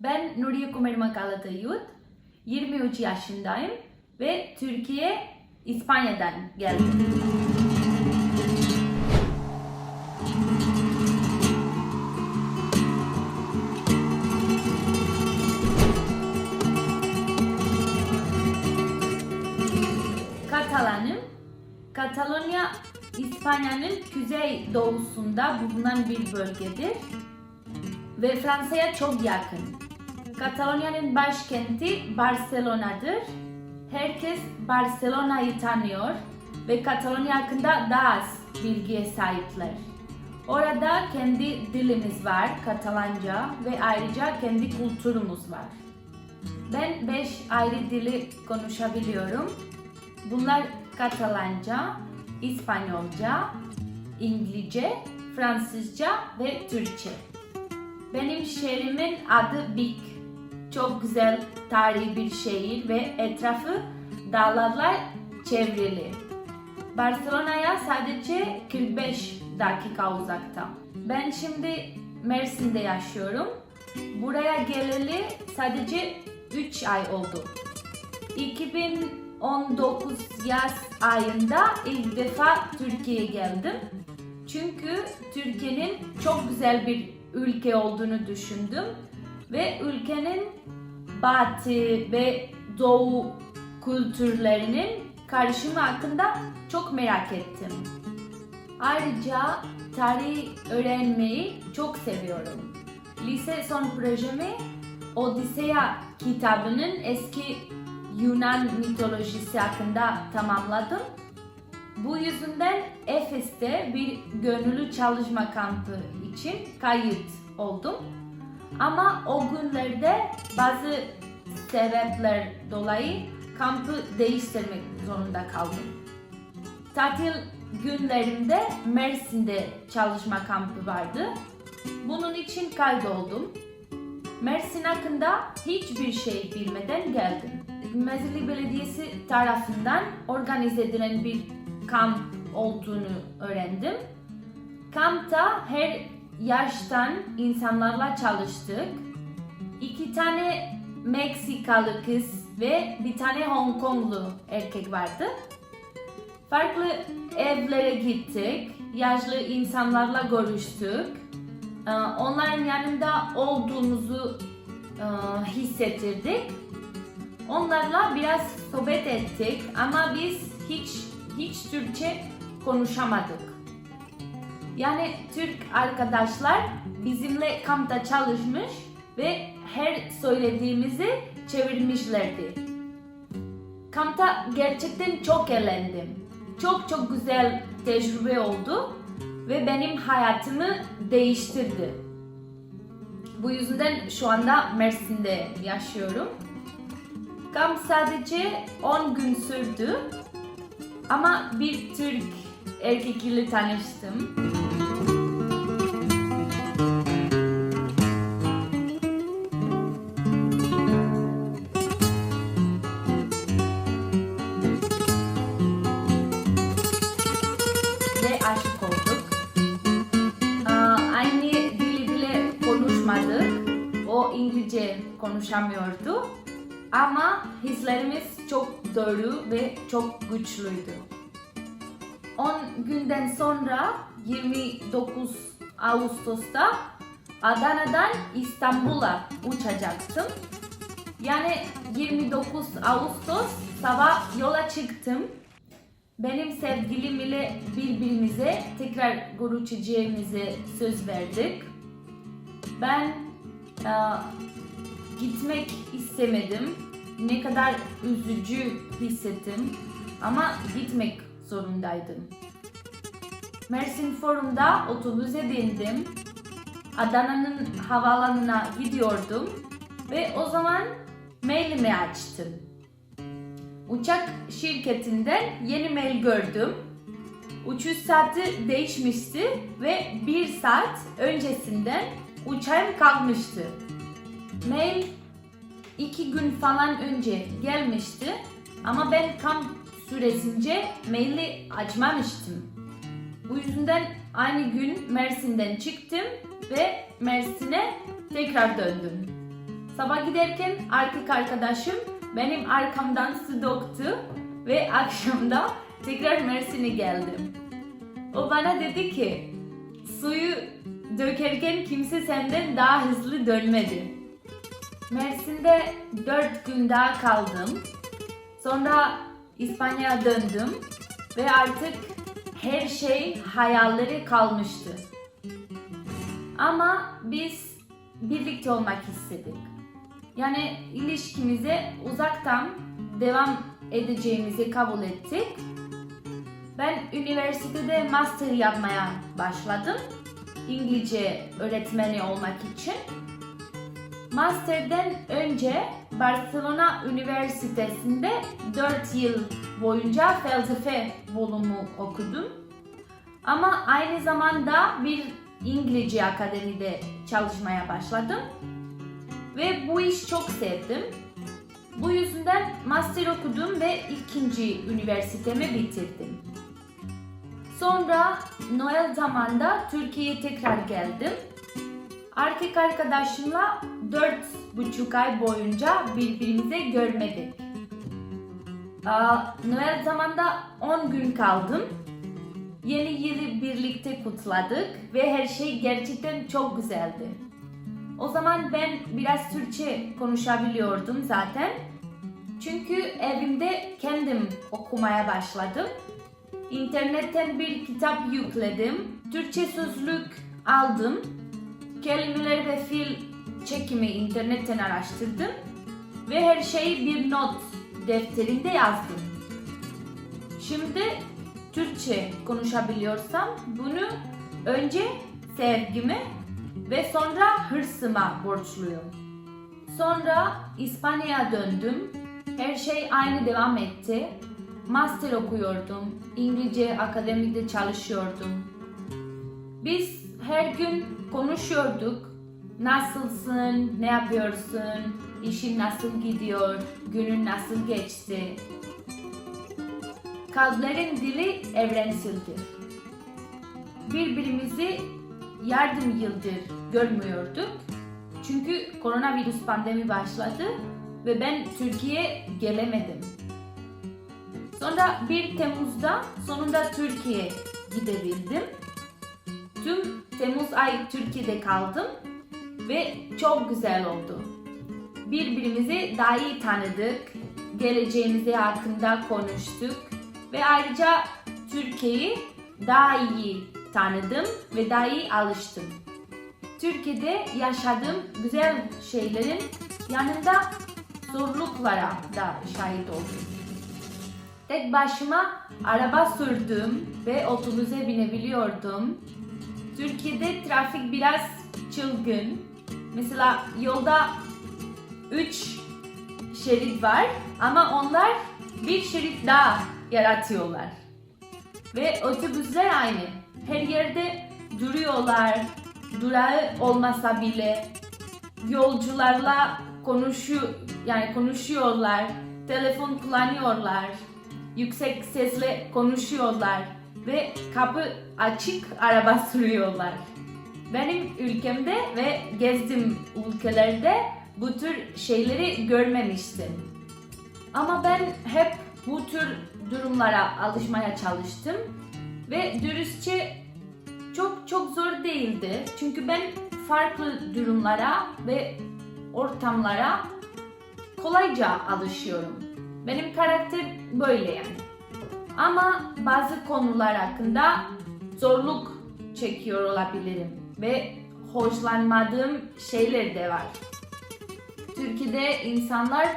Ben Nuriye Kumerima Kalatayut, 23 yaşındayım ve Türkiye, İspanya'dan geldim. Katalanım. Katalonya, İspanya'nın kuzey doğusunda bulunan bir bölgedir ve Fransa'ya çok yakın. Katalonya'nın başkenti Barcelona'dır. Herkes Barcelona'yı tanıyor ve Katalonya hakkında daha az bilgiye sahipler. Orada kendi dilimiz var, Katalanca ve ayrıca kendi kültürümüz var. Ben 5 ayrı dili konuşabiliyorum. Bunlar Katalanca, İspanyolca, İngilizce, Fransızca ve Türkçe. Benim şehrimin adı Bik. Çok güzel tarihi bir şehir ve etrafı dağlarla çevrili. Barcelona'ya sadece 45 dakika uzakta. Ben şimdi Mersin'de yaşıyorum. Buraya geleli sadece 3 ay oldu. 2019 yaz ayında ilk defa Türkiye'ye geldim. Çünkü Türkiye'nin çok güzel bir ülke olduğunu düşündüm ve ülkenin batı ve doğu kültürlerinin karışımı hakkında çok merak ettim. Ayrıca tarih öğrenmeyi çok seviyorum. Lise son projemi Odisea kitabının eski Yunan mitolojisi hakkında tamamladım. Bu yüzden Efes'te bir gönüllü çalışma kampı için kayıt oldum. Ama o günlerde bazı sebepler dolayı kampı değiştirmek zorunda kaldım. Tatil günlerimde Mersin'de çalışma kampı vardı. Bunun için kaydoldum. Mersin hakkında hiçbir şey bilmeden geldim. Mezili Belediyesi tarafından organize edilen bir kamp olduğunu öğrendim. Kampta her yaştan insanlarla çalıştık. İki tane Meksikalı kız ve bir tane Hong Konglu erkek vardı. Farklı evlere gittik, yaşlı insanlarla görüştük. Ee, Onların yanında olduğumuzu e, hissettirdik. Onlarla biraz sohbet ettik ama biz hiç hiç Türkçe konuşamadık. Yani Türk arkadaşlar bizimle kampta çalışmış ve her söylediğimizi çevirmişlerdi. Kampta gerçekten çok eğlendim. Çok çok güzel tecrübe oldu ve benim hayatımı değiştirdi. Bu yüzden şu anda Mersin'de yaşıyorum. Kamp sadece 10 gün sürdü ama bir Türk erkekiyle tanıştım. O İngilizce konuşamıyordu. Ama hislerimiz çok doğru ve çok güçlüydü. 10 günden sonra 29 Ağustos'ta Adana'dan İstanbul'a uçacaktım. Yani 29 Ağustos sabah yola çıktım. Benim sevgilim ile birbirimize tekrar görüşeceğimize söz verdik. Ben e, gitmek istemedim. Ne kadar üzücü hissettim ama gitmek zorundaydım. Mersin Forum'da otobüse bindim. Adana'nın havaalanına gidiyordum ve o zaman mailimi açtım. Uçak şirketinden yeni mail gördüm. Uçuş saati değişmişti ve bir saat öncesinden uçağım kalkmıştı. Mail iki gün falan önce gelmişti ama ben kamp süresince maili açmamıştım. Bu yüzden aynı gün Mersin'den çıktım ve Mersin'e tekrar döndüm. Sabah giderken erkek arkadaşım benim arkamdan su döktü ve akşamda tekrar Mersin'e geldim. O bana dedi ki suyu dökerken kimse senden daha hızlı dönmedi. Mersin'de 4 gün daha kaldım. Sonra İspanya'ya döndüm ve artık her şey hayalleri kalmıştı. Ama biz birlikte olmak istedik. Yani ilişkimize uzaktan devam edeceğimizi kabul ettik. Ben üniversitede master yapmaya başladım. İngilizce öğretmeni olmak için. Master'den önce Barcelona Üniversitesi'nde 4 yıl boyunca felsefe bölümü okudum. Ama aynı zamanda bir İngilizce akademide çalışmaya başladım. Ve bu iş çok sevdim. Bu yüzden master okudum ve ikinci üniversitemi bitirdim. Sonra Noel zamanında Türkiye'ye tekrar geldim. Erkek arkadaşımla dört buçuk ay boyunca birbirimize görmedik. Noel zamanında 10 gün kaldım. Yeni yılı birlikte kutladık ve her şey gerçekten çok güzeldi. O zaman ben biraz Türkçe konuşabiliyordum zaten. Çünkü evimde kendim okumaya başladım. İnternetten bir kitap yükledim. Türkçe sözlük aldım. Kelimeler ve fiil çekimi internetten araştırdım. Ve her şeyi bir not defterinde yazdım. Şimdi Türkçe konuşabiliyorsam bunu önce sevgime ve sonra hırsıma borçluyum. Sonra İspanya'ya döndüm. Her şey aynı devam etti. Master okuyordum. İngilizce akademide çalışıyordum. Biz her gün konuşuyorduk. Nasılsın? Ne yapıyorsun? İşin nasıl gidiyor? Günün nasıl geçti? Kalplerin dili evrenseldir. Birbirimizi yardım yıldır görmüyorduk. Çünkü koronavirüs pandemi başladı ve ben Türkiye'ye gelemedim. Sonra 1 Temmuz'da sonunda Türkiye'ye gidebildim. Tüm Temmuz ay Türkiye'de kaldım ve çok güzel oldu. Birbirimizi daha iyi tanıdık, geleceğimizi hakkında konuştuk ve ayrıca Türkiye'yi daha iyi tanıdım ve daha iyi alıştım. Türkiye'de yaşadığım güzel şeylerin yanında zorluklara da şahit oldum. Tek başıma araba sürdüm ve otobüse binebiliyordum. Türkiye'de trafik biraz çılgın. Mesela yolda 3 şerit var ama onlar bir şerit daha yaratıyorlar. Ve otobüsler aynı. Her yerde duruyorlar. Durağı olmasa bile yolcularla konuşuyor yani konuşuyorlar. Telefon kullanıyorlar. Yüksek sesle konuşuyorlar ve kapı açık araba sürüyorlar. Benim ülkemde ve gezdiğim ülkelerde bu tür şeyleri görmemiştim. Ama ben hep bu tür durumlara alışmaya çalıştım ve dürüstçe çok çok zor değildi. Çünkü ben farklı durumlara ve ortamlara kolayca alışıyorum. Benim karakter böyle yani. Ama bazı konular hakkında zorluk çekiyor olabilirim ve hoşlanmadığım şeyler de var. Türkiye'de insanlar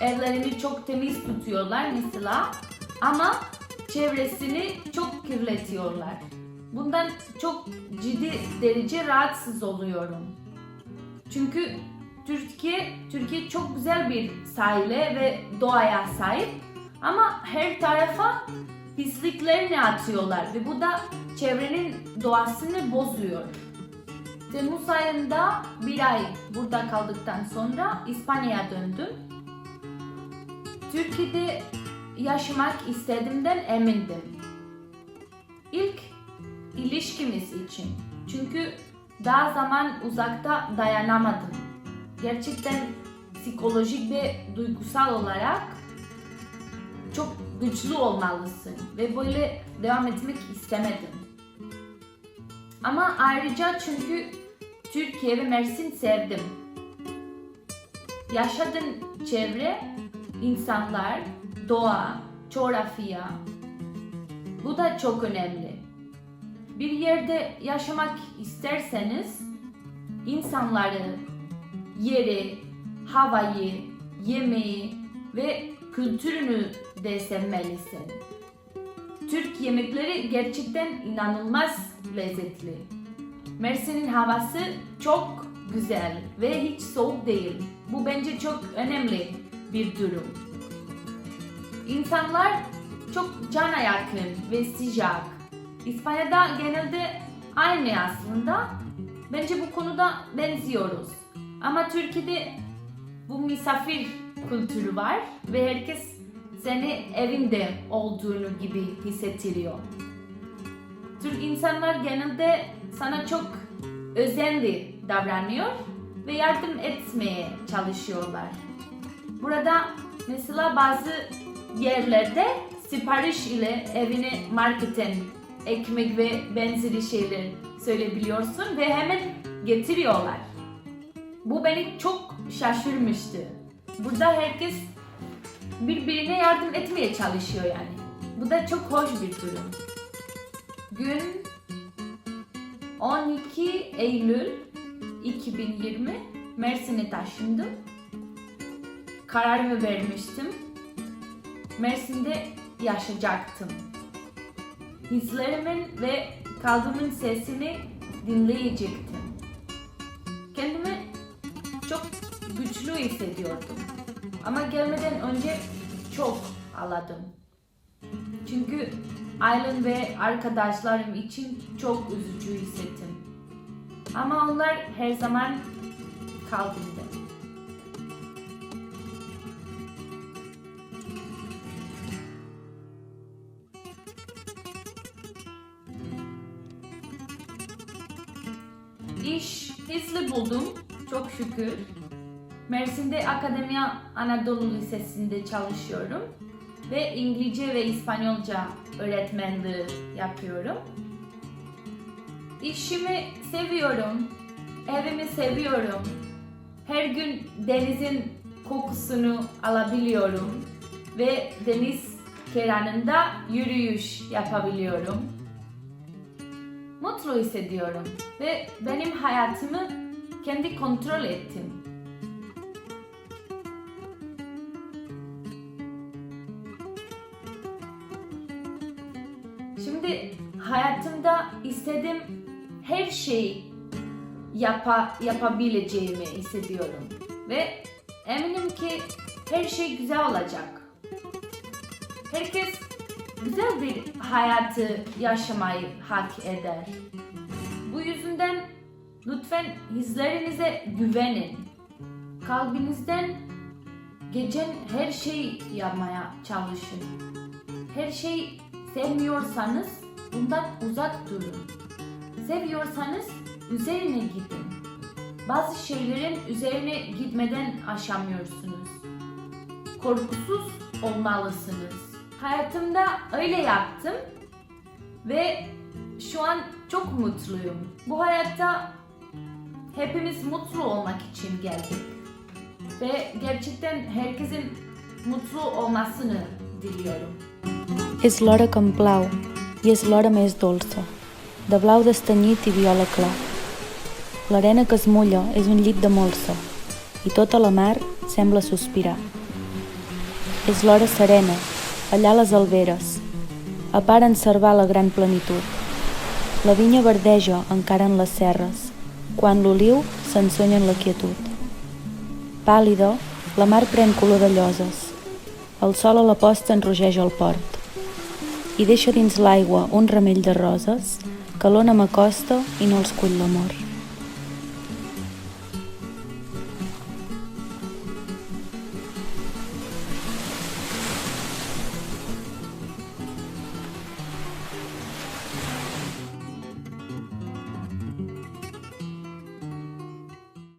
evlerini çok temiz tutuyorlar mesela ama çevresini çok kirletiyorlar. Bundan çok ciddi derece rahatsız oluyorum. Çünkü Türkiye Türkiye çok güzel bir sahile ve doğaya sahip ama her tarafa pisliklerini atıyorlar ve bu da çevrenin doğasını bozuyor. Temmuz ayında bir ay burada kaldıktan sonra İspanya'ya döndüm. Türkiye'de yaşamak istediğimden emindim. İlk ilişkimiz için. Çünkü daha zaman uzakta dayanamadım. Gerçekten psikolojik ve duygusal olarak çok güçlü olmalısın ve böyle devam etmek istemedim. Ama ayrıca çünkü Türkiye ve Mersin sevdim. Yaşadığın çevre, insanlar, doğa, coğrafya bu da çok önemli. Bir yerde yaşamak isterseniz insanları, yeri, havayı, yemeği ve kültürünü de sevmelisin. Türk yemekleri gerçekten inanılmaz lezzetli. Mersin'in havası çok güzel ve hiç soğuk değil. Bu bence çok önemli bir durum. İnsanlar çok cana yakın ve sıcak. İspanya'da genelde aynı aslında. Bence bu konuda benziyoruz. Ama Türkiye'de bu misafir kültürü var ve herkes seni evinde olduğunu gibi hissettiriyor. Türk insanlar genelde sana çok özenli davranıyor ve yardım etmeye çalışıyorlar. Burada mesela bazı yerlerde sipariş ile evine marketten ekmek ve benzeri şeyler söyleyebiliyorsun ve hemen getiriyorlar. Bu beni çok şaşırmıştı. Burada herkes birbirine yardım etmeye çalışıyor yani. Bu da çok hoş bir durum. Gün 12 Eylül 2020 Mersin'e taşındım. Kararımı vermiştim. Mersin'de yaşayacaktım. Hislerimin ve kalbimin sesini dinleyecektim. Kendimi güçlü hissediyordum. Ama gelmeden önce çok ağladım. Çünkü ailem ve arkadaşlarım için çok üzücü hissettim. Ama onlar her zaman kalbimde. İş hızlı buldum çok şükür. Mersin'de Akademiya Anadolu Lisesi'nde çalışıyorum ve İngilizce ve İspanyolca öğretmenliği yapıyorum. İşimi seviyorum, evimi seviyorum. Her gün denizin kokusunu alabiliyorum ve deniz kenarında yürüyüş yapabiliyorum. Mutlu hissediyorum ve benim hayatımı kendi kontrol ettim. Şimdi hayatımda istediğim her şeyi yapa, yapabileceğimi hissediyorum. Ve eminim ki her şey güzel olacak. Herkes güzel bir hayatı yaşamayı hak eder. Bu yüzden lütfen hislerinize güvenin. Kalbinizden geçen her şeyi yapmaya çalışın. Her şeyi sevmiyorsanız bundan uzak durun. Seviyorsanız üzerine gidin. Bazı şeylerin üzerine gitmeden aşamıyorsunuz. Korkusuz olmalısınız. Hayatımda öyle yaptım ve şu an çok mutluyum. Bu hayatta hepimiz mutlu olmak için geldik. Ve gerçekten herkesin mutlu olmasını diliyorum. És l'hora que em plau i és l'hora més dolça, de blau destanyit i viola clar. L'arena que es mulla és un llit de molsa i tota la mar sembla sospirar. És l'hora serena, allà les alberes, a part en servar la gran plenitud. La vinya verdeja encara en les serres, quan l'oliu s'ensonya en la quietud. Pàl·lida, la mar pren color de lloses. El sol a la posta enrogeja el port i deixa dins l'aigua un ramell de roses que l'ona m'acosta i no els cull l'amor.